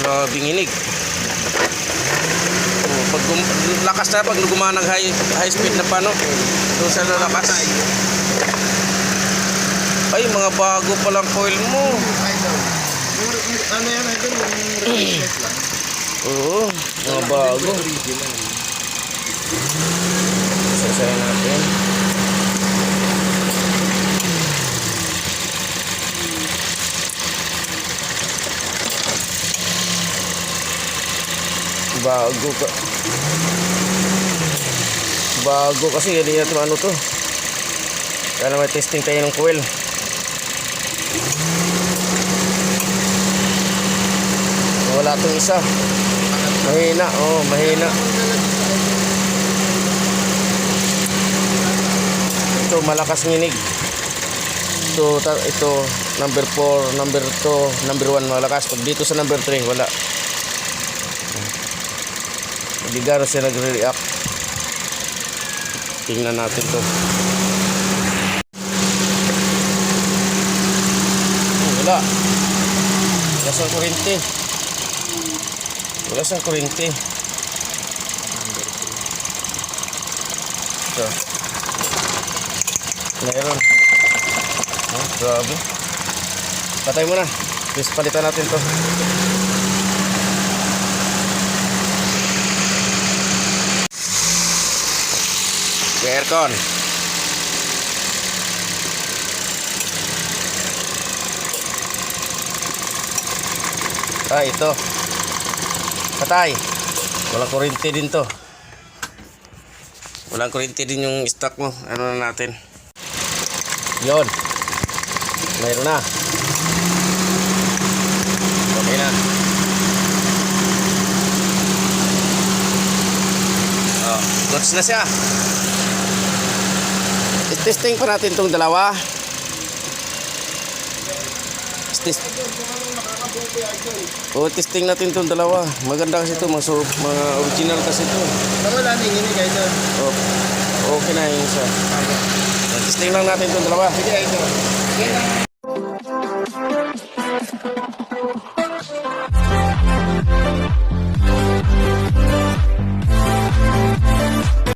Grabing inig. Oh, pag lakas na pag gumanag high high speed na pano. So sa lakas. Ay mga bago pa lang coil mo. Ano yan, idol? Oo, mga bago. Sasayan natin. Bago ka. Bago kasi hindi natin ano to. Kaya may testing tayo ng coil. Wala tong isa. Mahina, oh, mahina. Ito malakas nginig. Ito ito number 4, number 2, number 1 malakas. Pag dito sa number 3 wala. Hindi gano'n siya nagre-react. Tingnan natin to. Oh, wala. Wala siyang kurente. Wala siyang kurente. Ito. Meron. Oh, grabe. Patay mo na. Please palitan natin to. Aircon. Ah, ito. Patay. Walang kuryente din to. Walang kuryente din yung stock mo. Ano na natin. Yon. Mayroon na. Okay na. Oh, goods na siya. Testing pa natin tong dalawa. Test. Oh, testing natin tong dalawa. Maganda kasi ito, mga, mga original kasi ito. Nawala na yung inig, idol. Oh, okay na yung isa. Testing lang natin tong dalawa. Sige, idol.